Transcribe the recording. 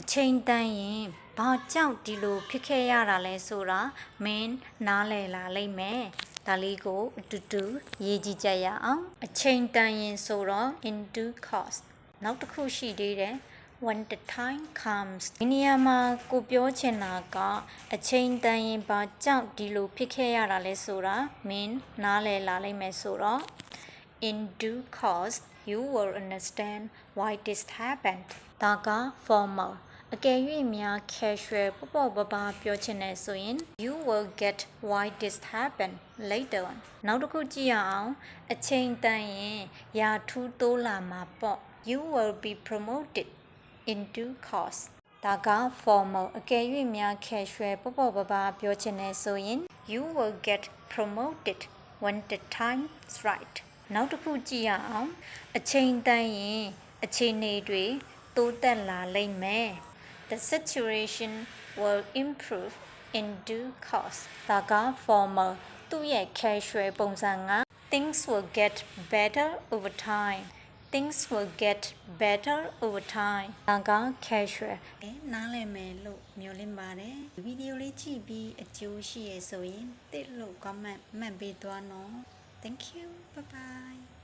အချိန်တန်ရင်ဘာကြောင့်ဒီလိုဖြစ်ခဲ့ရတာလဲဆိုတာမင်းနားလည်လာလိမ့်မယ်ဒါလေးကိုအတူတူရေးကြည့်ကြရအောင်အချိန်တန်ရင်ဆိုတော့ in due course နောက်တစ်ခုရှိသေးတယ် when the time comes ဒီနေရာမှာကိုပြောချင်တာကအချိန်တန်ရင်ဘာကြောင့်ဒီလိုဖြစ်ခဲ့ရတာလဲဆိုတာမင်းနားလည်လာလိမ့်မယ်ဆိုတော့ In due course, you will understand why this happened. ဒါက formal အကယ်၍များ casual ပေါ့ပေါ့ပါပါပြောချင်တယ်ဆိုရင် you will get why this happened later on နောက်တစ်ခုကြည့်ရအောင်အချိန်တန်ရင်ရာထူးတိုးလာမှာပေါ့ you will be promoted in due course ဒါက formal အကယ်၍များ casual ပေါ့ပေါ့ပါပါပြောချင်တယ်ဆိုရင် you will get promoted when the time's right နောက်တစ်ခုကြည့်ရအောင်အချိန်တန်ရင်အခြေအနေတွေတိုးတက်လာလိမ့်မယ် The situation will improve in due course ဒါက formal သူ့ရဲ့ casual ပုံစံက things will get better over time things will get better over time ဒါက casual နားလည်မယ်လို့မျှော်လင့်ပါတယ်ဗီဒီယိုလေးကြည့်ပြီးအကျိုးရှိရဆိုရင်တစ်လို့ comment မှတ်ပေးသွားနော် thank you bye bye